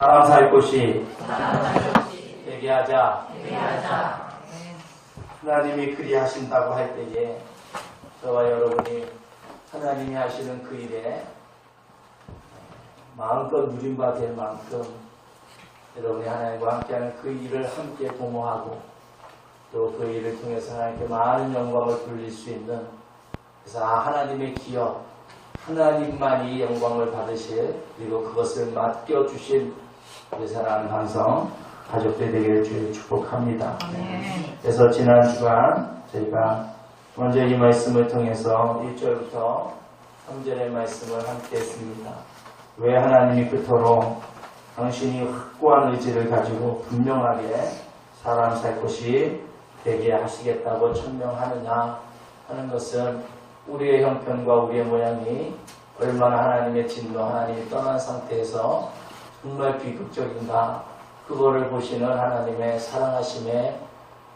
사람 살 곳이 되게 하자. 하나님이 그리하신다고 할 때에 저와 여러분이 하나님이 하시는 그 일에 마음껏 누림바 될 만큼 여러분이 하나님과 함께하는 그 일을 함께 도모하고 또 그 일을 통해서 하나님께 많은 영광을 돌릴 수 있는 그래서 아, 하나님의 기업 하나님만이 영광을 받으실 그리고 그것을 맡겨주신 우리 사랑하는 방송 가족들 되기를 주의 축복합니다. 그래서 지난 주간 저희가 먼저 이 말씀을 통해서 1절부터 3절의 말씀을 함께 했습니다. 왜 하나님이 그토록 당신이 확고한 의지를 가지고 분명하게 사람 살 곳이 되게 하시겠다고 천명하느냐 하는 것은 우리의 형편과 우리의 모양이 얼마나 하나님의 진노, 하나님이 떠난 상태에서 정말 비극적인가? 그거를 보시는 하나님의 사랑하심의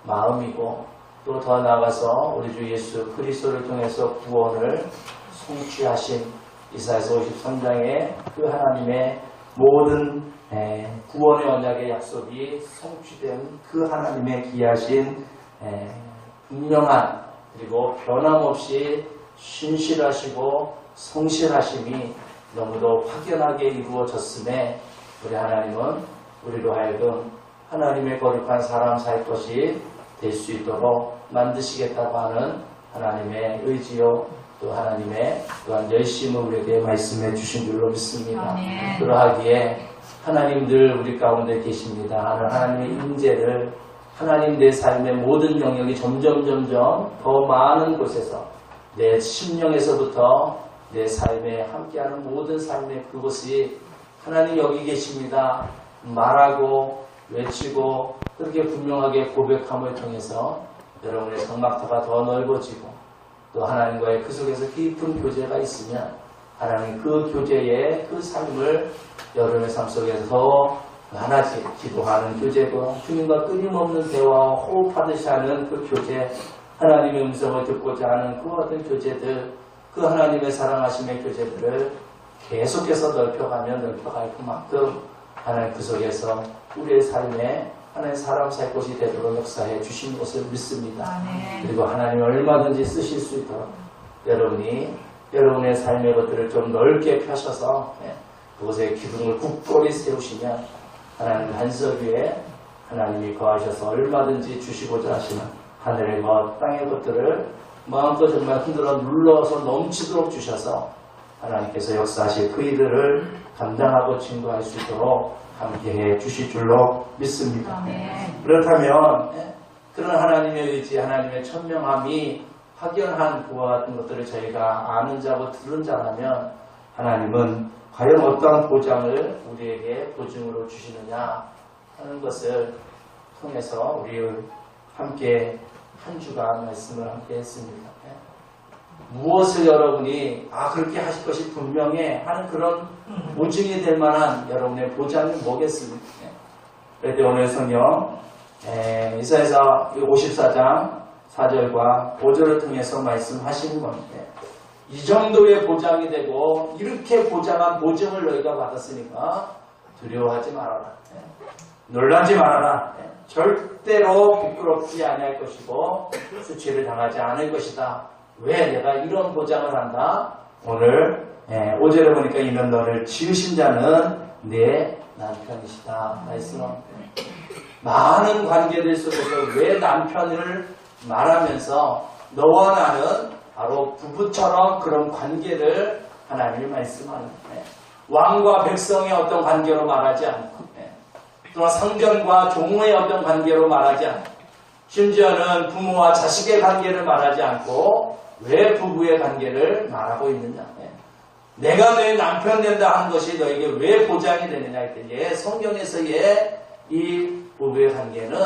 마음이고 또 더 나아가서 우리 주 예수 그리스도를 통해서 구원을 성취하신 이사에서 53장의 그 하나님의 모든 에, 구원의 언약의 약속이 성취된 그 하나님의 귀하신 에, 분명한 그리고 변함없이 신실하시고 성실하심이 너무도 확연하게 이루어졌음에 우리 하나님은 우리로 하여금 하나님의 거룩한 사람 살 것이 될 수 있도록 만드시겠다고 하는 하나님의 의지요 또 하나님의 또한 열심을 우리에게 말씀해 주신 줄로 믿습니다. 아멘. 그러하기에 하나님 늘 우리 가운데 계십니다. 하는 하나님의 임재를 하나님 내 삶의 모든 영역이 점점 점점 더 많은 곳에서 내 심령에서부터 내 삶에 함께하는 모든 삶의 그곳이 하나님 여기 계십니다. 말하고 외치고 그렇게 분명하게 고백함을 통해서 여러분의 성막터가 더 넓어지고 또 하나님과의 그 속에서 깊은 교제가 있으면 하나님 그 교제의 그 삶을 여러분의 삶 속에서 더 많아지 기도하는 교제고 주님과 끊임없는 대화와 호흡하듯이 하는 그 교제 하나님의 음성을 듣고자 하는 그 어떤 교제들 그 하나님의 사랑하심의 교제들을 계속해서 넓혀가면 넓혀갈 그만큼 하나님 그 속에서 우리의 삶에 하나님 사람 살 곳이 되도록 역사해 주신 것을 믿습니다. 아멘. 그리고 하나님 얼마든지 쓰실 수 있도록 여러분이 여러분의 삶의 것들을 좀 넓게 펴셔서 예, 그곳에 기둥을 굳건히 세우시면 하나님 한석 위에 하나님이 거하셔서 얼마든지 주시고자 하시는 하늘의 것, 땅의 것들을 마음껏 정말 흔들어 눌러서 넘치도록 주셔서 하나님께서 역사하실 그 일들을 감당하고 증거할 수 있도록 함께해 주실 줄로 믿습니다. 아멘. 그렇다면 예, 그런 하나님의 의지, 하나님의 천명함이 확연한 그와 같은 것들을 저희가 아는 자고 들은 자라면 하나님은 과연 어떠한 보장을 우리에게 보증으로 주시느냐 하는 것을 통해서 우리 함께 한 주간 말씀을 함께 했습니다. 예. 무엇을 여러분이 아 그렇게 하실 것이 분명해 하는 그런 보증이 될 만한 여러분의 보장이 뭐겠습니까? 예. 그래도 오늘 성경 에, 이사에서 54장 4절과 5절을 통해서 말씀하시는 건데 이 정도의 보장이 되고 이렇게 보장한 보증을 너희가 받았으니까 두려워하지 말아라. 예. 놀라지 말아라. 예. 절대로 부끄럽지 아니할 것이고 수치를 당하지 않을 것이다. 왜 내가 이런 보장을 한다? 오늘 예, 5절에 보니까 이는 너를 지으신 자는 내 남편이시다. 말씀합니다. 많은 관계들 속에서 왜 남편을 말하면서 너와 나는 바로 부부처럼 그런 관계를 하나님이 말씀하는 거예요. 왕과 백성의 어떤 관계로 말하지 않고 예. 또한 상견과 종의 어떤 관계로 말하지 않고 심지어는 부모와 자식의 관계를 말하지 않고 왜 부부의 관계를 말하고 있느냐 예. 내가 너의 남편 된다 한 것이 너에게 왜 보장이 되느냐 했더니 성경에서의 이 부부의 관계는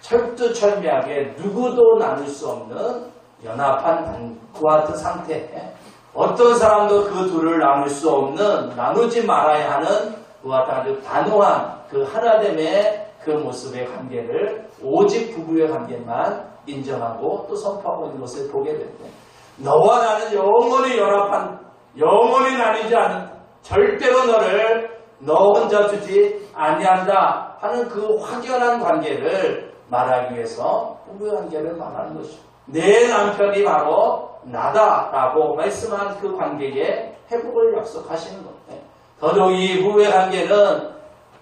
철두철미하게 누구도 나눌 수 없는 연합한 관- 그와 같은 상태. 어떤 사람도 그 둘을 나눌 수 없는 나누지 말아야 하는 그와 같은 아주 단호한 그 하나됨의 그 모습의 관계를 오직 부부의 관계만 인정하고 또 선포하고 있는 것을 보게 됩니다. 너와 나는 영원히 연합한 영원히 나뉘지 않은 절대로 너를 너 혼자 두지 아니한다 하는 그 확연한 관계를 말하기 위해서 부부의 관계를 말하는 것이죠. 내 남편이 바로 나다라고 말씀한 그 관계의 회복을 약속하시는 겁니다. 더더욱 이 부부의 관계는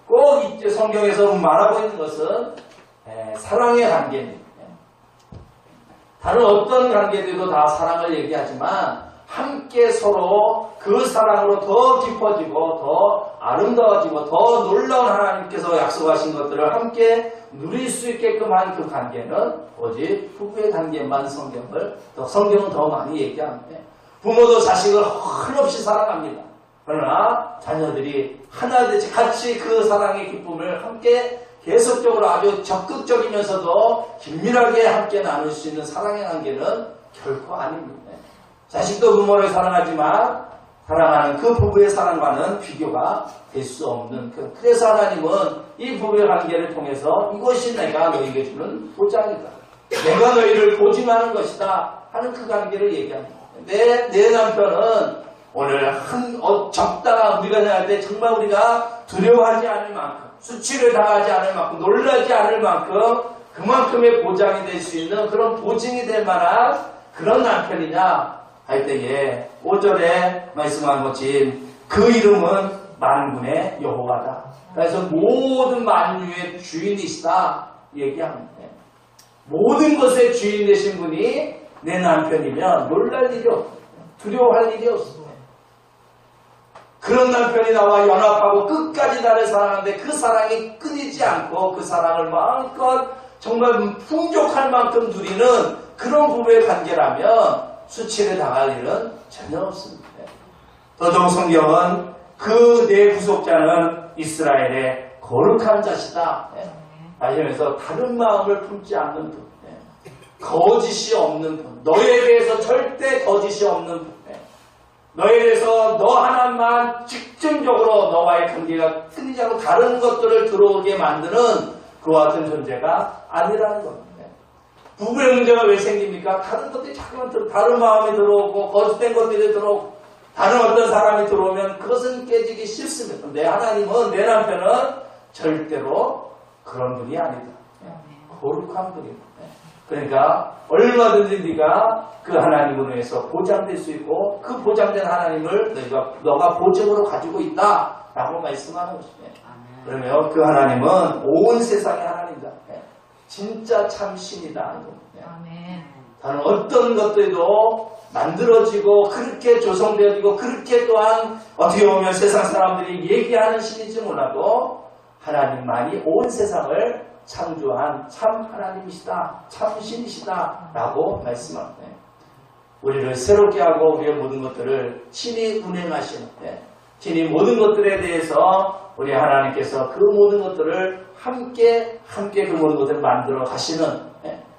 꼭 이제 성경에서 말하고 있는 것은 에, 사랑의 관계입니다. 다른 어떤 관계들도 다 사랑을 얘기하지만 함께 서로 그 사랑으로 더 깊어지고 더 아름다워지고 더 놀라운 하나님께서 약속하신 것들을 함께 누릴 수 있게끔 한 그 관계는 오직 부부의 관계만 성경을 더 성경은 더 많이 얘기합니다. 부모도 자식을 한없이 사랑합니다. 그러나 자녀들이 하나 되지 같이 그 사랑의 기쁨을 함께 계속적으로 아주 적극적이면서도 긴밀하게 함께 나눌 수 있는 사랑의 관계는 결코 아닙니다. 자식도 부모를 사랑하지만 사랑하는 그 부부의 사랑과는 비교가 될 수 없는 그 그래서 하나님은 이 부부의 관계를 통해서 이것이 내가 너에게 주는 보장이다. 내가 너희를 보증하는 것이다 하는 그 관계를 얘기합니다. 내, 내 남편은 오늘 한, 어, 적당한 우리가 생각할 때 정말 우리가 두려워하지 않을 만큼 수치를 당하지 않을 만큼 놀라지 않을 만큼 그만큼의 보장이 될 수 있는 그런 보증이 될 만한 그런 남편이냐 할 때에 5절에 말씀한 것이 그 이름은 만군의 여호와다. 그래서 모든 만유의 주인이시다 얘기합니다. 모든 것의 주인 되신 분이 내 남편이면 놀랄 일이 없고 두려워할 일이 없습니다. 그런 남편이 나와 연합하고 끝까지 나를 사랑하는데 그 사랑이 끊이지 않고 그 사랑을 마음껏 정말 풍족할 만큼 누리는 그런 부부의 관계라면 수치를 당할 일은 전혀 없습니다. 더더욱 성경은 그 내 구속자는 이스라엘의 거룩한 자시다. 하시면서 다른 마음을 품지 않는 분, 거짓이 없는 분, 너에 대해서 절대 거짓이 없는 분, 너에 대해서 너 하나만 집중적으로 너와의 관계가 끊이지 않고 다른 것들을 들어오게 만드는 그와 같은 존재가 아니라는 겁니다. 부부의 문제가 왜 생깁니까? 다른 것들이 자꾸만 들어, 다른 마음이 들어오고 거짓된 것들이 들어오고 다른 어떤 사람이 들어오면 그것은 깨지기 싫습니다. 내 하나님은 내 남편은 절대로 그런 분이 아니다. 거룩한 분입니다. 그러니까 얼마든지 네가 그 하나님으로 해서 보장될 수 있고 그 보장된 하나님을 너가 너가 보증으로 가지고 있다라고 말씀하는 것입니다. 그러면 그 하나님은 온 세상의 하나님이다. 진짜 참 신이다. 다른 어떤 것들도 만들어지고 그렇게 조성되어지고 그렇게 또한 어떻게 보면 세상 사람들이 얘기하는 신인지 몰라도 하나님만이 온 세상을 창조한 참 하나님이시다. 참 신이시다. 라고 말씀합니다. 우리를 새롭게 하고 우리의 모든 것들을 친히 운행하시는 데 친히 모든 것들에 대해서 우리 하나님께서 그 모든 것들을 함께 함께 그 모든 것들을 만들어 가시는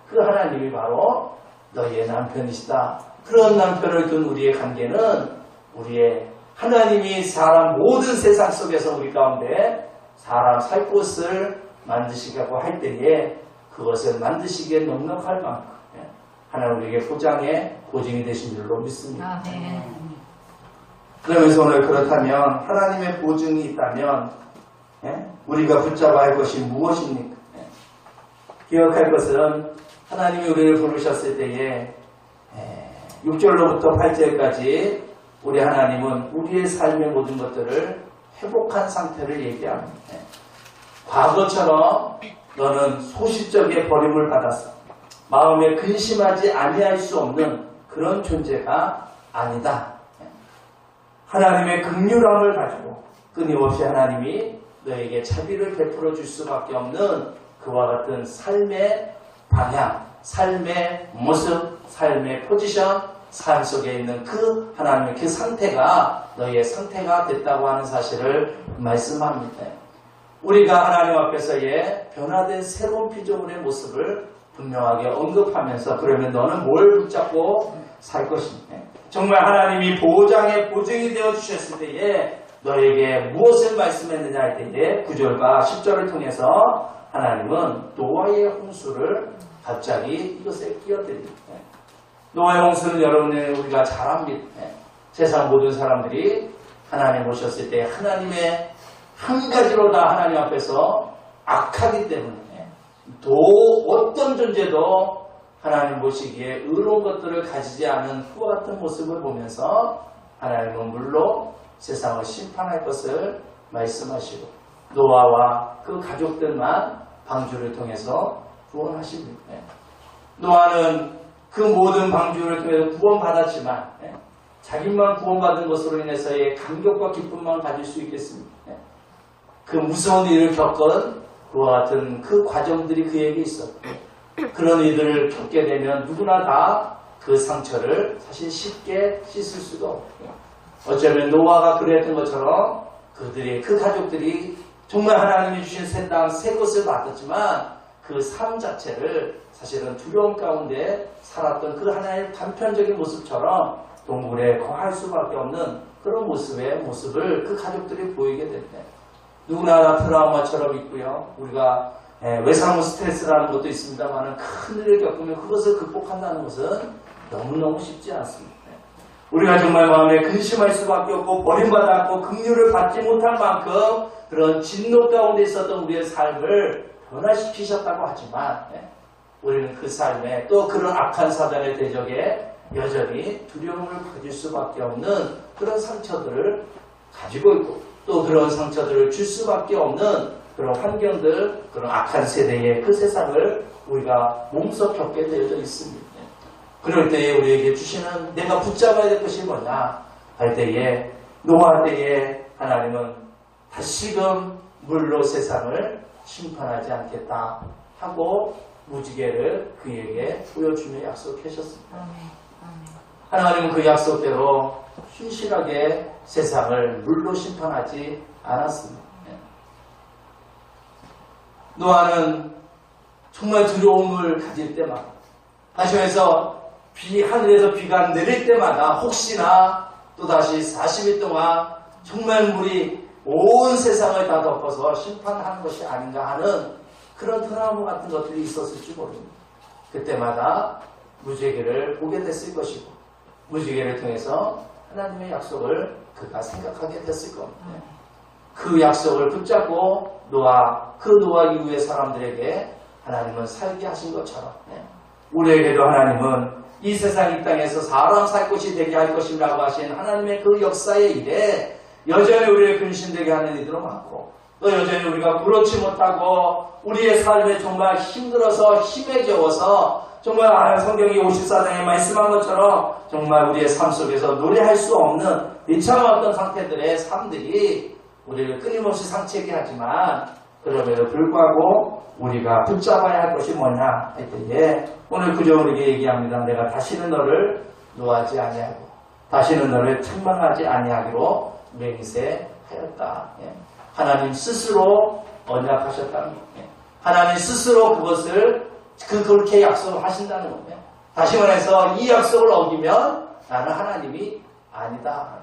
그 하나님이 바로 너희의 남편이시다. 그런 남편을 둔 우리의 관계는 우리의 하나님이 사람 모든 세상 속에서 우리 가운데 사람 살 곳을 만드시려고 할 때에 그것을 만드시기에 넉넉할 만큼 하나님 우리에게 포장의 보증이 되신 줄로 믿습니다. 아멘. 그러면서 오늘 그렇다면 하나님의 보증이 있다면 예? 우리가 붙잡아야 할 것이 무엇입니까? 예? 기억할 것은 하나님이 우리를 부르셨을 때에 6절로부터 8절까지 우리 하나님은 우리의 삶의 모든 것들을 회복한 상태를 얘기합니다. 예. 과거처럼 너는 소시적에 버림을 받았어. 마음에 근심하지 아니할 수 없는 그런 존재가 아니다. 하나님의 극률함을 가지고 끊임없이 하나님이 너에게 자비를 베풀어 줄 수밖에 없는 그와 같은 삶의 방향, 삶의 모습, 삶의 포지션, 삶 속에 있는 그 하나님의 그 상태가 너의 상태가 됐다고 하는 사실을 말씀합니다. 우리가 하나님 앞에서의 변화된 새로운 피조물의 모습을 분명하게 언급하면서 그러면 너는 뭘 붙잡고 살 것인가? 정말 하나님이 보장의 보증이 되어 주셨을 때에 너에게 무엇을 말씀했느냐 할 때에 9절과 10절을 통해서 하나님은 노아의 홍수를 갑자기 이것에 끼어드립니다. 노아의 홍수는 여러분의 우리가 잘 압니다. 세상 모든 사람들이 하나님 오셨을 때 하나님의 한 가지로 다 하나님 앞에서 악하기 때문에 도 어떤 존재도 하나님 보시기에 의로운 것들을 가지지 않은 후와 같은 모습을 보면서 하나님은 물로 세상을 심판할 것을 말씀하시고 노아와 그 가족들만 방주를 통해서 구원하십니다. 노아는 그 모든 방주를 통해서 구원받았지만 예, 자기만 구원받은 것으로 인해서의 감격과 기쁨만 가질 수 있겠습니다. 예. 그 무서운 일을 겪은 그와 같은 그 과정들이 그에게 있었고 그런 일들을 겪게 되면 누구나 다 그 상처를 사실 쉽게 씻을 수가 없고 어쩌면 노아가 그랬던 것처럼 그들의 그 가족들이 정말 하나님이 주신 새 땅, 새 것을 받았지만 그 삶 자체를 사실은 두려움 가운데 살았던 그 하나의 단편적인 모습처럼 동굴에 거할 수밖에 없는 그런 모습의 모습을 그 가족들이 보이게 됩니다. 누구나 다 트라우마처럼 있고요. 우리가 예, 외상후 스트레스라는 것도 있습니다만 큰 일을 겪으면 그것을 극복한다는 것은 너무너무 쉽지 않습니다. 우리가 정말 마음에 근심할 수밖에 없고 버림받았고 긍휼을 받지 못할 만큼 그런 진노 가운데 있었던 우리의 삶을 변화시키셨다고 하지만 예, 우리는 그 삶에 또 그런 악한 사단의 대적에 여전히 두려움을 가질 수밖에 없는 그런 상처들을 가지고 있고 또 그런 상처들을 줄 수밖에 없는 그런 환경들, 그런 악한 세대의 그 세상을 우리가 몸소 겪게 되어져 있습니다. 그럴 때에 우리에게 주시는 내가 붙잡아야 될 것이 뭐냐 할 때에 노아 때에 하나님은 다시금 물로 세상을 심판하지 않겠다 하고 무지개를 그에게 보여주며 약속하셨습니다. 하나님은 그 약속대로 신실하게 세상을 물로 심판하지 않았습니다. 노아는 정말 두려움을 가질 때마다 다시 말해서 비 하늘에서 비가 내릴 때마다 혹시나 또다시 40일 동안 정말 물이 온 세상을 다 덮어서 심판하는 것이 아닌가 하는 그런 트라우마 같은 것들이 있었을지 모릅니다. 그때마다 무지개를 보게 됐을 것이고 무지개를 통해서 하나님의 약속을 그가 생각하게 됐을 겁니다. 그 약속을 붙잡고 노아, 그 노아 이후의 사람들에게 하나님은 살게 하신 것처럼 예. 우리에게도 하나님은 이 세상 이 땅에서 사람 살 곳이 되게 할 것이라고 하신 하나님의 그 역사의 일에 여전히 우리를 근심되게 하는 이들은 많고 또 여전히 우리가 그렇지 못하고 우리의 삶에 정말 힘들어서 힘해져서 정말 아, 성경이 54장에 말씀한 것처럼 정말 우리의 삶 속에서 노래할 수 없는 비참한 어떤 상태들의 삶들이 우리를 끊임없이 상처게 하지만 그럼에도 불구하고 우리가 붙잡아야 할 것이 뭐냐 할 때에 오늘 그저 우리에게 얘기합니다. 내가 다시는 너를 노하지 아니하고 다시는 너를 책망하지 아니하기로 맹세하였다. 예. 하나님 스스로 언약하셨다는 거예요. 하나님 스스로 그것을 그 그렇게 약속을 하신다는 거예요. 다시 말해서 이 약속을 어기면 나는 하나님이 아니다.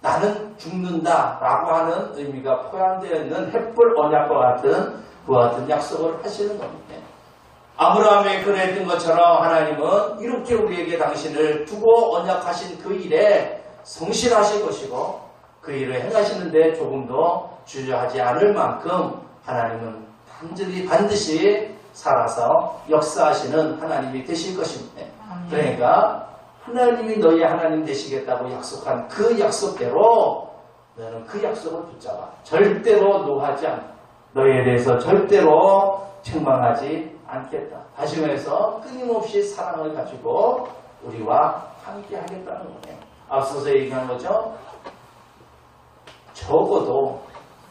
나는 죽는다 라고 하는 의미가 포함되어 있는 햇불 언약과 같은 그와 같은 약속을 하시는 겁니다. 아브라함의 그랬던 것처럼 하나님은 이렇게 우리에게 당신을 두고 언약하신 그 일에 성실하실 것이고 그 일을 행하시는데 조금도 주저하지 않을 만큼 하나님은 반드시 살아서 역사하시는 하나님이 되실 것입니다. 그러니까 하나님이 너희 하나님 되시겠다고 약속한 그 약속대로 너는 그 약속을 붙잡아. 절대로 노하지 않고 너희에 대해서 절대로 책망하지 않겠다. 다시 말해서 끊임없이 사랑을 가지고 우리와 함께 하겠다는 거예요. 앞서서 얘기한 거죠. 적어도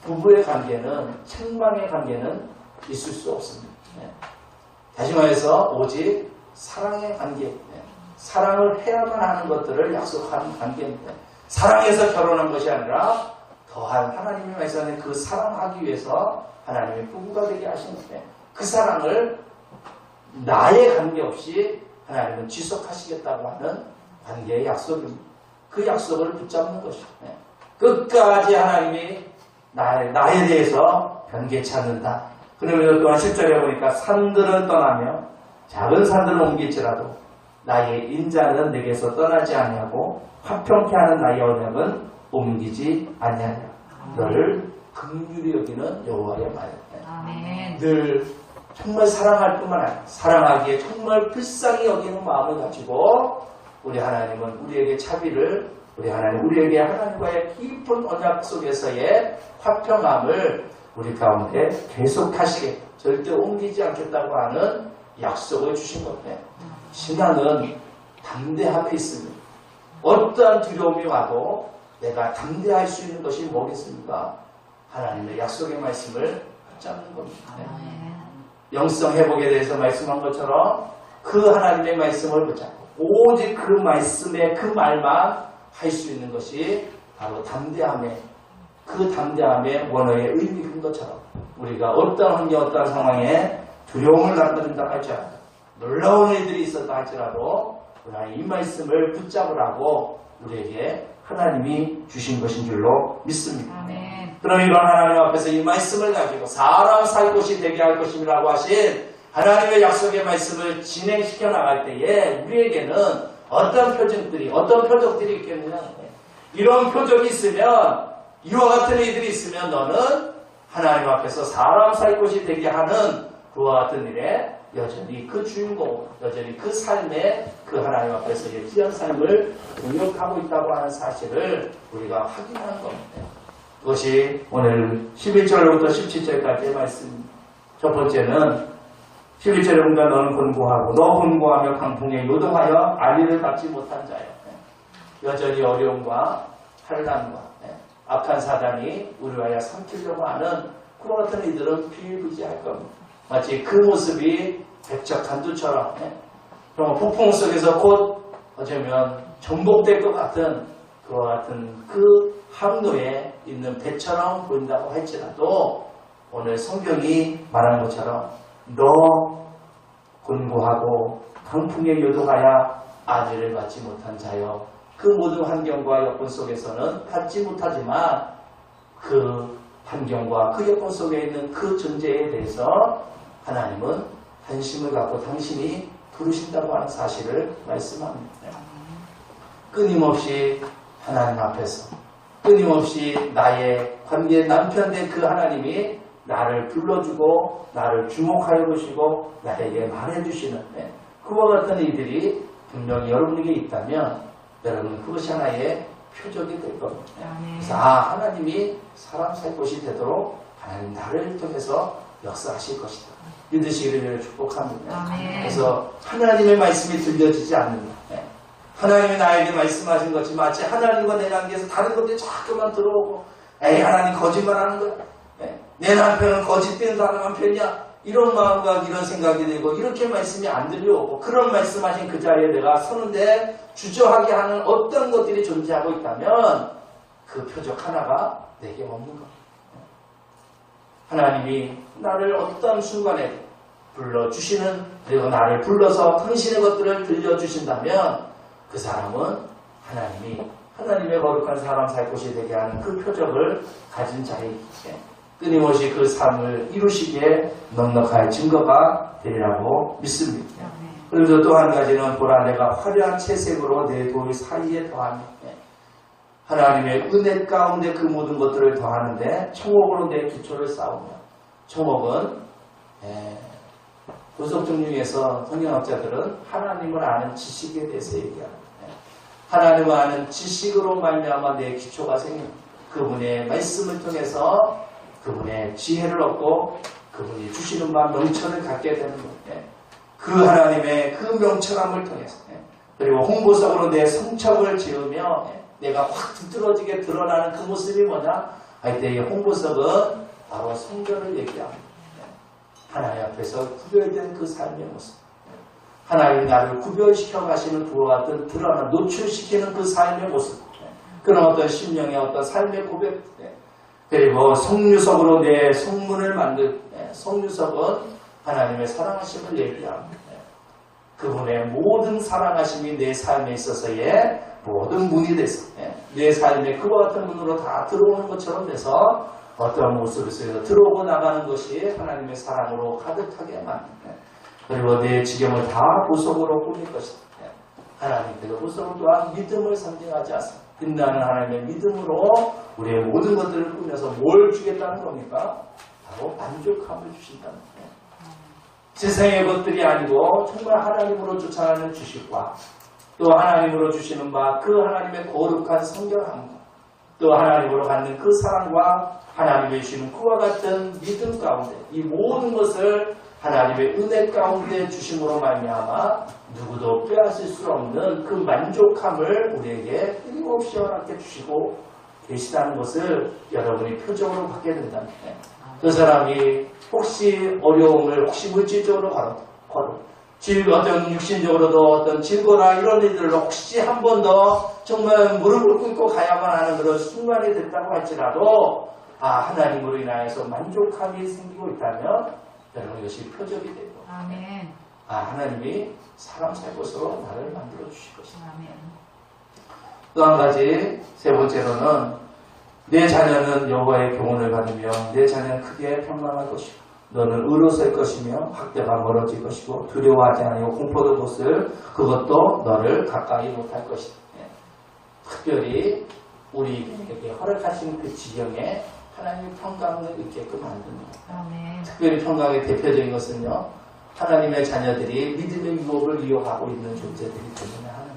부부의 관계는 책망의 관계는 있을 수 없습니다. 네. 다시 말해서 오직 사랑의 관계. 네. 사랑을 해야만 하는 것들을 약속하는 관계입니다. 사랑해서 결혼한 것이 아니라 더한 하나님의 말씀에 그 사랑하기 위해서 하나님의 부부가 되게 하시는데 그 사랑을 나의 관계없이 하나님은 지속하시겠다고 하는 관계의 약속입니다. 그 약속을 붙잡는 것입니다. 끝까지 하나님이 나에, 나에 대해서 변개치 않는다. 그러면서 또한 10절에 보니까 산들은 떠나며 작은 산들은 옮길지라도 나의 인자는 내게서 떠나지 아니하고 화평케 하는 나의 언약은 옮기지 아니하냐. 너를 긍휼히 여기는 여호와의 말. 아멘. 늘 정말 사랑할 뿐만 아니라 사랑하기에 정말 불쌍히 여기는 마음을 가지고 우리 하나님은 우리에게 차비를 우리 하나님 우리에게 하나님과의 깊은 언약 속에서의 화평함을 우리 가운데 계속하시게 절대 옮기지 않겠다고 하는 약속을 주신 겁니다. 신앙은 담대함에 있습니다. 어떠한 두려움이 와도 내가 담대할 수 있는 것이 뭐겠습니까? 하나님의 약속의 말씀을 붙잡는 겁니다. 아멘. 영성 회복에 대해서 말씀한 것처럼 그 하나님의 말씀을 붙잡고 오직 그 말씀의 그 말만 할 수 있는 것이 바로 담대함의 그 담대함의 원어의 의미인 것처럼 우리가 어떤 환경 어떤 상황에 두려움을 남는다 할지라도 놀라운 일들이 있었다 할지라도 우리 이 말씀을 붙잡으라고 우리에게 하나님이 주신 것인 줄로 믿습니다. 아멘. 그럼 이런 하나님 앞에서 이 말씀을 가지고 사람 살 곳이 되게 할 것임이라고 하신 하나님의 약속의 말씀을 진행시켜 나갈 때에 우리에게는 어떤 표정들이 어떤 표적들이 있겠느냐 이런 표적이 있으면 이와 같은 일들이 있으면 너는 하나님 앞에서 사람 살 곳이 되게 하는 그와 같은 일에 여전히 그 주인공 여전히 그 삶에 그 하나님 앞에서 예지한 삶을 동력하고 있다고 하는 사실을 우리가 확인하는 겁니다. 그것이 오늘 11절부터 17절까지의 말씀입니다. 첫 번째는 11절에 보니까 너는 권고하고 너 권고하며 강풍에 요동하여 알리를 받지 못한 자여 여전히 어려움과 환란과 예, 악한 사단이 우리와야 삼키려고 하는 그와 같은 이들은 비일비재할 겁니다. 마치 그 모습이 백작 간두처럼 예, 그럼 폭풍 속에서 곧 어쩌면 전복될 것 같은 그와 같은 그 항로에 있는 배처럼 보인다고 할지라도 오늘 성경이 말한 것처럼 너 권고하고 강풍에 요동하여 아내를 받지 못한 자여 그 모든 환경과 여건 속에서는 받지 못하지만 그 환경과 그 여건 속에 있는 그 존재에 대해서 하나님은 관심을 갖고 당신이 부르신다고 하는 사실을 말씀합니다. 끊임없이 하나님 앞에서 끊임없이 나의 관계 남편 된 그 하나님이 나를 불러주고 나를 주목하여 보시고 나에게 말해주시는 네. 그와 같은 이들이 분명히 여러분에게 있다면 여러분 그것이 하나의 표적이 될 겁니다. 그래서 아 하나님이 사람 살 곳이 되도록 하나님 나를 통해서 역사하실 것이다. 믿으시기를 축복합니다. 그래서 하나님의 말씀이 들려지지 않는다. 네. 하나님이 나에게 말씀하신 것이 마치 하나님과 내 관계에서 다른 것들이 자꾸만 들어오고 에이 하나님 거짓말하는 거야. 네. 내 남편은 거짓된 사람 남편이야. 이런 마음과 이런 생각이 되고 이렇게 말씀이 안 들려오고 그런 말씀하신 그 자리에 내가 서는데 주저하게 하는 어떤 것들이 존재하고 있다면 그 표적 하나가 내게 없는 것. 하나님이 나를 어떤 순간에 불러주시는 그리고 나를 불러서 당신의 것들을 들려주신다면 그 사람은 하나님이 하나님의 거룩한 사람 살 곳이 되게 하는 그 표적을 가진 자이기 끊임없이 그 삶을 이루시기에 넉넉할 증거가 되리라고 믿습니다. 그리고 또한 가지는 보라 내가 화려한 채색으로 내 돌 사이에 더하니 하나님의 은혜 가운데 그 모든 것들을 더하는데 청옥으로 내 기초를 쌓으며 청옥은 예, 도덕적 중에서 성경학자들은 하나님을 아는 지식에 대해서 얘기합니다. 예, 하나님을 아는 지식으로 말미암아 내 기초가 생깁니다. 그분의 말씀을 통해서 그분의 지혜를 얻고 그분이 주시는 바 명철을 갖게 되는 거예요. 그 하나님의 그 명철함을 통해서 예, 그리고 홍보석으로 내 성척을 지으며 예, 내가 확 두드러지게 드러나는 그 모습이 뭐냐? 할때이 홍보석은 바로 성전을 얘기합니다. 예, 하나님 앞에서 구별된 그 삶의 모습. 하나님 나를 구별시켜 가시는 그와 같은 드러나 노출시키는 그 삶의 모습. 예, 그런 어떤 심령의 어떤 삶의 고백. 예, 그리고 성유석으로 내 성문을 만들 예, 성유석은 하나님의 사랑하심을 얘기합니다. 예, 그분의 모든 사랑하심이 내 삶에 있어서의 모든 문이 돼서 예, 내 삶에 그와 같은 문으로 다 들어오는 것처럼 돼서 어떤 모습에서 들어오고 나가는 것이 하나님의 사랑으로 가득하게 만듭니다. 예, 그리고 내 지경을 다 보석으로 꾸밀 것이다. 예, 하나님께서 보석을 또한 믿음을 상징하지 않습니다. 빛나는 하나님의 믿음으로 우리의 모든 것들을 꾸며서 뭘 주겠다는 겁니까? 바로 만족함을 주신다는 거예요. 세상의 것들이 아니고 정말 하나님으로 쫓아가는 주식과 또 하나님으로 주시는 바 그 하나님의 거룩한 성결함과 또 하나님으로 갖는 그 사랑과 하나님의 주시는 그와 같은 믿음 가운데 이 모든 것을 하나님의 은혜 가운데 주심으로 말미암아 누구도 빼앗을 수 없는 그 만족함을 우리에게 끊임없이 허락해 주시고 계시다는 것을 여러분이 표적으로 받게 된다면 그 사람이 혹시 어려움을 혹시 물질적으로 걸어, 질, 어떤 육신적으로도 어떤 질거나 이런 일들을 혹시 한 번 더 정말 무릎을 꿇고 가야만 하는 그런 순간이 됐다고 할지라도 아 하나님으로 인하여서 만족함이 생기고 있다면 여러분 이것이 표적이 되고 아멘. 아 하나님이 사람 살 것으로 나를 만들어 주실 것이다. 또 한 가지 세 번째로는 내 자녀는 여호와의 교훈을 받으며 내 자녀는 크게 평강할 것이고 너는 의로 설 것이며 학대가 멀어질 것이고 두려워하지 아니고 공포도 못을 그것도 너를 가까이 못할 것이다. 예. 특별히 우리에게 허락하신 그 지경에 하나님의 평강을 있게끔 만듭니다. 아멘. 특별히 평강의 대표적인 것은요. 하나님의 자녀들이 믿음의 유혹을 이용하고 있는 존재들이 때문에 하는데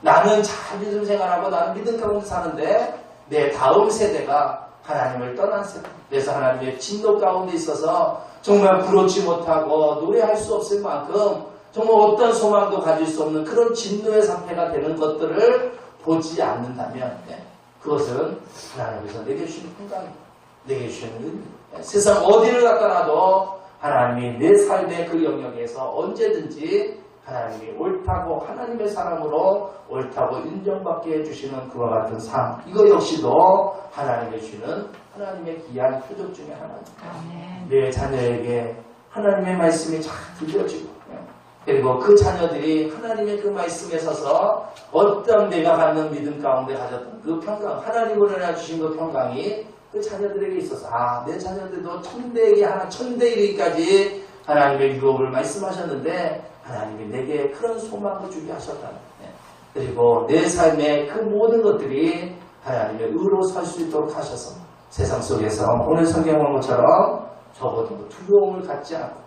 나는 잘 믿음 생활하고 나는 믿음 가운데 사는데 내 다음 세대가 하나님을 떠난 세대 그래서 하나님의 진노 가운데 있어서 정말 부르지 못하고 노래할 수 없을 만큼 정말 어떤 소망도 가질 수 없는 그런 진노의 상태가 되는 것들을 보지 않는다면 네, 그것은 하나님께서 내게 주시는 평강입니다. 내게 주시는 은혜입니다. 세상 어디를 갔더라도 하나님이 내 삶의 그 영역에서 언제든지 하나님이 옳다고 하나님의 사람으로 옳다고 인정받게 해주시는 그와 같은 삶 이거 역시도 하나님의 주는 하나님의 귀한 표적 중에 하나입니다. 아멘. 내 자녀에게 하나님의 말씀이 잘 들려지고 예. 그리고 그 자녀들이 하나님의 그 말씀에 서서 어떤 내가 갖는 믿음 가운데 가졌던 그 평강 하나님으로 인하 주신 그 평강이 그 자녀들에게 있어서 아 내 자녀들도 천대에게 하나 천대 이르기까지 하나님의 유업을 말씀하셨는데 하나님이 내게 그런 소망을 주게 하셨다는 거예요. 그리고 내 삶의 그 모든 것들이 하나님의 의로 설수 있도록 하셔서 세상 속에서 오늘 성경 본 것처럼 적어도 두려움을 갖지 않고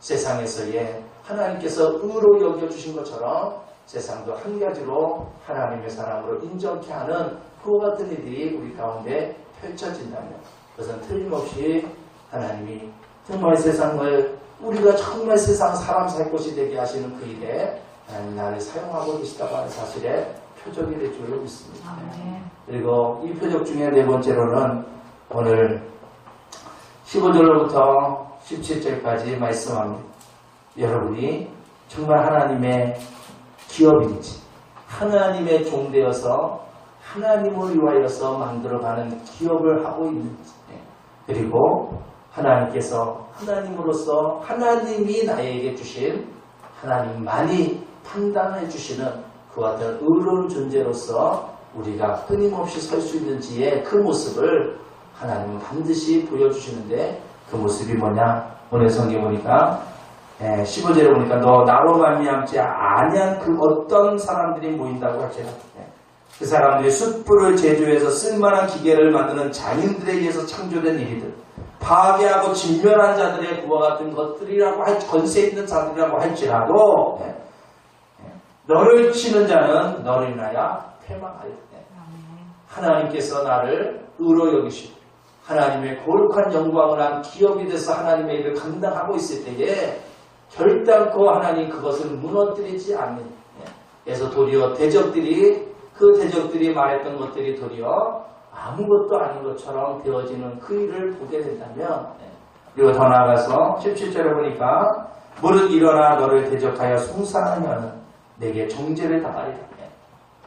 세상에서의 하나님께서 의로 여겨주신 것처럼 세상도 한 가지로 하나님의 사람으로 인정케 하는 그와 같은 일이 우리 가운데 펼쳐진다면 그것은 틀림없이 하나님이 정말 세상을 우리가 정말 세상 사람 살 곳이 되게 하시는 그 일에 하나님 나를 사용하고 계시다고 하는 사실에 표적이 될 줄로 믿습니다. 아멘. 그리고 이 표적 중에 네 번째로는 오늘 15절로부터 17절까지 말씀합니다. 여러분이 정말 하나님의 기업인지 하나님의 종되어서 하나님을 위하여서 만들어가는 기업을 하고 있는지 네. 그리고 하나님께서 하나님으로서 하나님이 나에게 주신 하나님만이 판단해 주시는 그와 같은 의로운 존재로서 우리가 끊임없이 설 수 있는지의 그 모습을 하나님은 반드시 보여주시는데 그 모습이 뭐냐? 오늘 성경 보니까 15절에 보니까 너 나로 말미암지 아니한 그 어떤 사람들이 모인다고 예. 그 사람들이 숯불을 제조해서 쓸만한 기계를 만드는 장인들에 의해서 창조된 일이들 파괴하고 진멸한 자들의 구와 같은 것들이라고 할 권세 있는 자들이라고 할지라도 예. 예. 너를 치는 자는 너를 인하여 패망하리라 예. 아멘. 하나님께서 나를 의로 여기시고 하나님의 거룩한 영광을 한 기업이 돼서 하나님의 일을 감당하고 있을 때에 결단코 하나님 그것을 무너뜨리지 않는 예. 그래서 도리어 대적들이 그 대적들이 말했던 것들이 도리어 아무것도 아닌 것처럼 되어지는 그 일을 보게 된다면 예. 그리고 더 나아가서 17절에 보니까 무릇 일어나 너를 대적하여 송사하면 내게 정죄를 당하리라 예.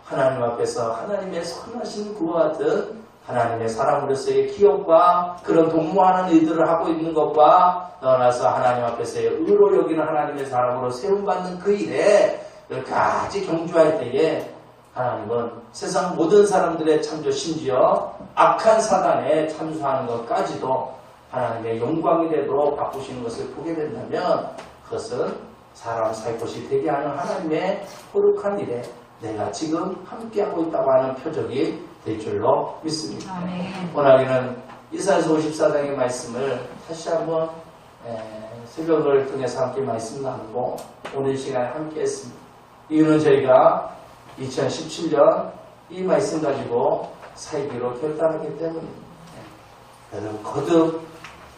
하나님 앞에서 하나님의 선하신 그와 같은 하나님의 사람으로서의 기업과 그런 동무하는 일들을 하고 있는 것과 떠나서 하나님 앞에서의 의로 여기는 하나님의 사람으로 세움받는 그 일에 끝까지 경주할 때에 하나님은 세상 모든 사람들의 참조 심지어 악한 사단에 참수하는 것까지도 하나님의 영광이 되도록 바꾸시는 것을 보게 된다면 그것은 사람 살 것이 되게 하는 하나님의 거룩한 일에 내가 지금 함께하고 있다고 하는 표적이 될 줄로 믿습니다. 아멘. 오늘은 이사야서 54장의 말씀을 다시 한번 에, 새벽을 통해서 함께 말씀 나누고 오늘 이 시간에 함께 했습니다. 이유는 저희가 2017년 이 말씀 가지고 살기로 결단하기 때문입니다. 네. 여러분 거듭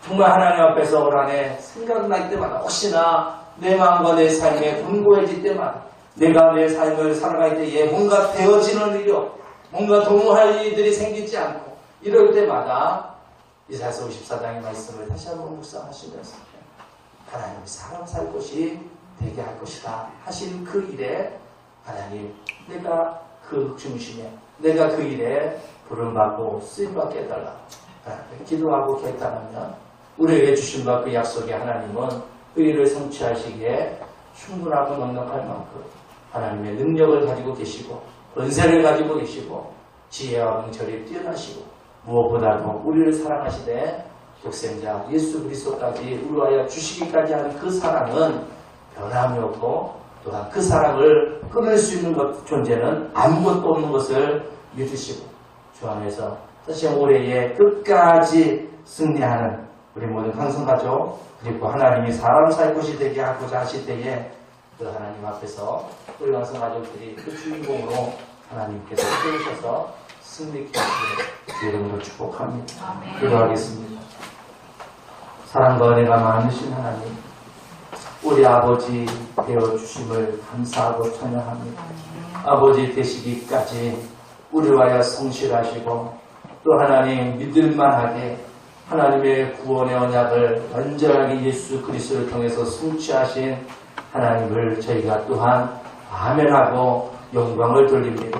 정말 하나님 앞에서 올 한해 생각날 때마다 혹시나 내 마음과 내 삶에 분고해질 때마다 내가 내 삶을 살아갈 때에 뭔가 되어지는 일이요 뭔가 도모할 일들이 생기지 않고 이럴 때마다 이사야서 54장의 말씀을 다시 한번 묵상하시면서 하나님이 사람 살 곳이 되게 할 것이다 하신 그 일에 하나님 내가 그 중심에 내가 그 일에 부름받고 쓰임받게 해달라. 하나님 기도하고 결단하면 우리에게 주신 바 그 약속에 하나님은 그 일을 성취하시기에 충분하고 넉넉할 만큼 하나님의 능력을 가지고 계시고 은세를 가지고 계시고 지혜와 명철이 뛰어나시고 무엇보다도 우리를 사랑하시되 독생자 예수 그리스도까지 우리와여 주시기까지 하는 그 사랑은 변함이 없고 또한 그 사랑을 끊을 수 있는 것, 존재는 아무것도 없는 것을 믿으시고 주 안에서 다시 올해에 끝까지 승리하는 우리 모든 강성가족 그리고 하나님이 사람 살 곳이 되게 하고자 하실 때에 그 하나님 앞에서 우리 강성가족들이 그 주인공으로 하나님께서 세우셔서 승리케 하시기를 이름으로 축복합니다. 기도하겠습니다. 사랑과 은혜가 많으신 하나님, 우리 아버지 되어주심을 감사하고 찬양합니다. 아버지 되시기까지 우리와여 성실하시고 또 하나님 믿을만하게 하나님의 구원의 언약을 완전하게 예수 그리스도를 통해서 성취하신 하나님을 저희가 또한 아멘하고 영광을 돌립니다.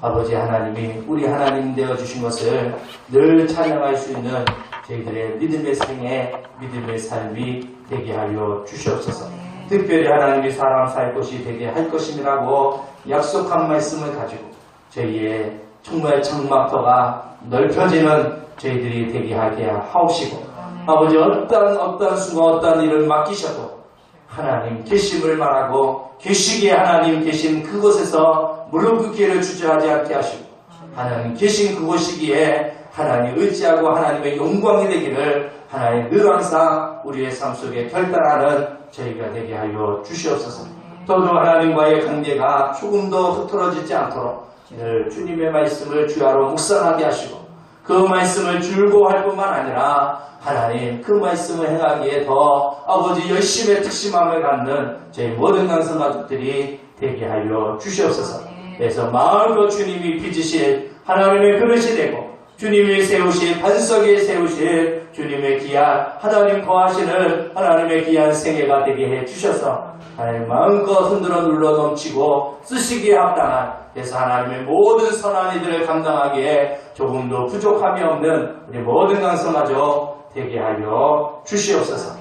아버지 하나님이 우리 하나님 되어 주신 것을 늘 찬양할 수 있는 저희들의 믿음의 생애, 믿음의 삶이 되게 하여 주시옵소서. 특별히 하나님이 사람 살 곳이 되게 할 것임이라고 약속한 말씀을 가지고 저희의 정말 장막터가 넓혀지는 저희들이 되게 하게 하옵시고 아버지 어떠한 어떠한 순간 어떠한 일을 맡기셔도 하나님 계심을 말하고 계시기에 하나님 계신 그곳에서 무릎 꿇기를 주저하지 않게 하시고 하나님 계신 그곳이기에 하나님 의지하고 하나님의 영광이 되기를 하나님 늘 항상 우리의 삶 속에 결단하는 저희가 되게 하여 주시옵소서. 또도 하나님과의 관계가 조금 더 흐트러지지 않도록 늘 주님의 말씀을 주야로 묵상하게 하시고 그 말씀을 줄고 할 뿐만 아니라 하나님 그 말씀을 행하기에 더 아버지 열심의 특심함을 갖는 저희 모든 강성 가족들이 되게 하여 주시옵소서. 그래서 마음으로 주님이 빚으실 하나님의 그릇이 되고 주님이 세우신 반석에 세우실 주님의 귀한 하나님 거하시는 하나님의 귀한 생애가 되게 해 주셔서 하나님 마음껏 흔들어 눌러 넘치고 쓰시기에 합당한 그래서 하나님의 모든 선한 이들을 감당하기에 조금도 부족함이 없는 우리 모든 강성가족 되게 하여 주시옵소서.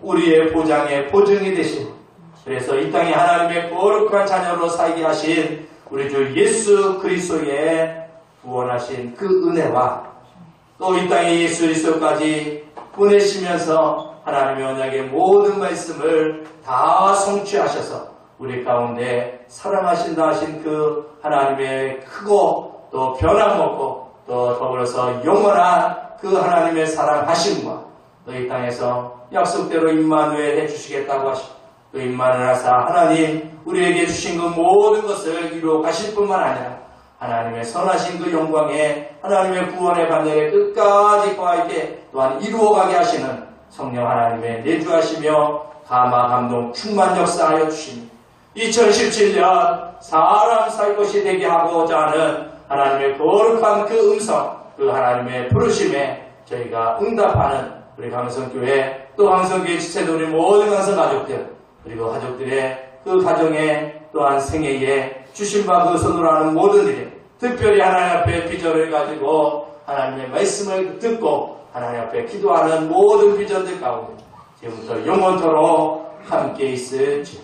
우리의 보장의 보증이 되신 그래서 이 땅에 하나님의 거룩한 자녀로 살게 하신 우리 주 예수 그리스도의 구원하신 그 은혜와 또 이 땅에 예수 그리스도까지 보내시면서 하나님의 언약의 모든 말씀을 다 성취하셔서 우리 가운데 사랑하신다 하신 그 하나님의 크고 또 변함없고 또 더불어서 영원한 그 하나님의 사랑하심과 또이 땅에서 약속대로 임마누엘 해주시겠다고 하시고 또 임마누엘 하사 하나님 우리에게 주신 그 모든 것을 이루어 가실 뿐만 아니라 하나님의 선하신 그 영광에 하나님의 구원의 반열에 끝까지 거하게 또한 이루어가게 하시는 성령 하나님의 내주하시며 감화 감동 충만 역사하여 주시니 2017년 사람 살 것이 되게 하고자 하는 하나님의 거룩한 그 음성 그 하나님의 부르심에 저희가 응답하는 우리 강성교회 또 강성교회 지체도 우리 모든 강성 가족들 그리고 가족들의 그 가정에 또한 생애에 주신 바그 손으로 하는 모든 일에 특별히 하나님 앞에 비전을 가지고 하나님의 말씀을 듣고 하나님 앞에 기도하는 모든 비전들 가운데 지금부터 영원토록 함께 있을지